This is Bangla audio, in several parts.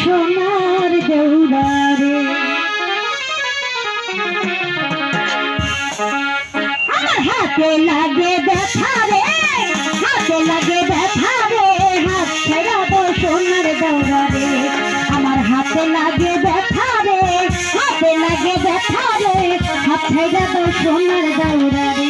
সোনার দৌড়ারে হাতে লাগে দেখারে হাতে লাগে দেখারে রে, হাত ফেরাবো সোনার দৌড়ারে আমার হাতে লাগে দেখারে রে, হাতে লাগে দেখারে রে, হাত ফেরাবো সোনার দৌড়ারে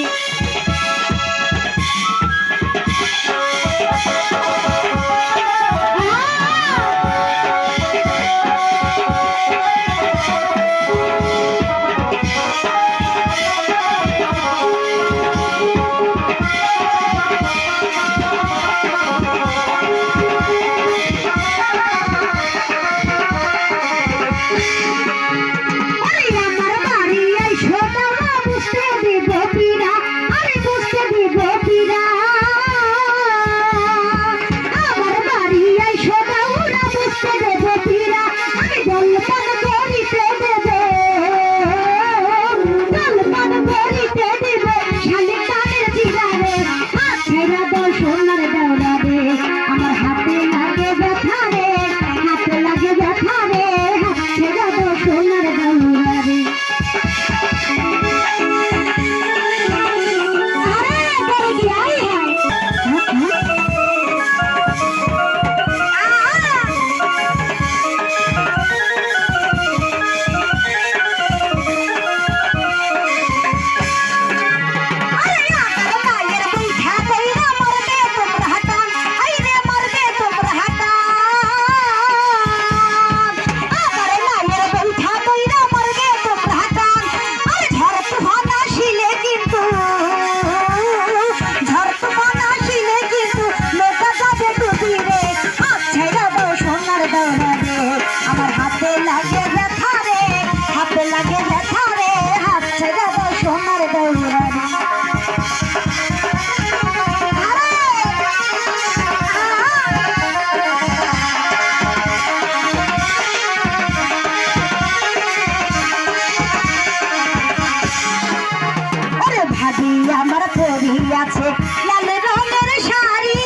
পরিয়াছে লাল রঙের শাড়ি।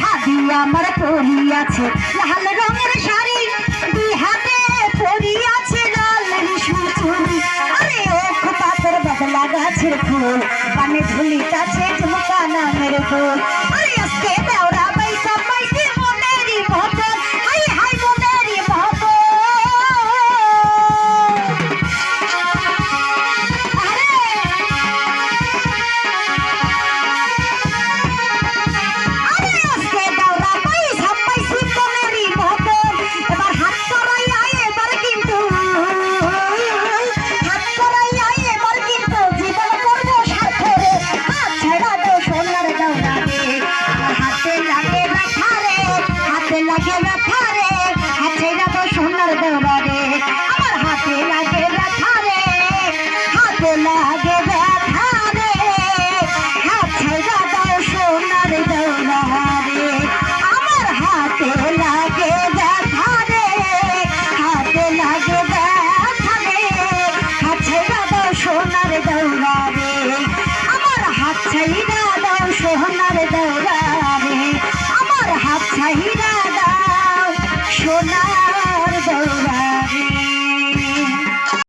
ভাবি আমার পরিয়াছে লাল রঙের শাড়ি। বিহাতে পরিয়াছে লাল রেশমি চুড়ি। আরে ওখ পাতের বদলা গাছের ফুল, পানে ঝুলি কাছে ঝুমকা নামের ফুল। no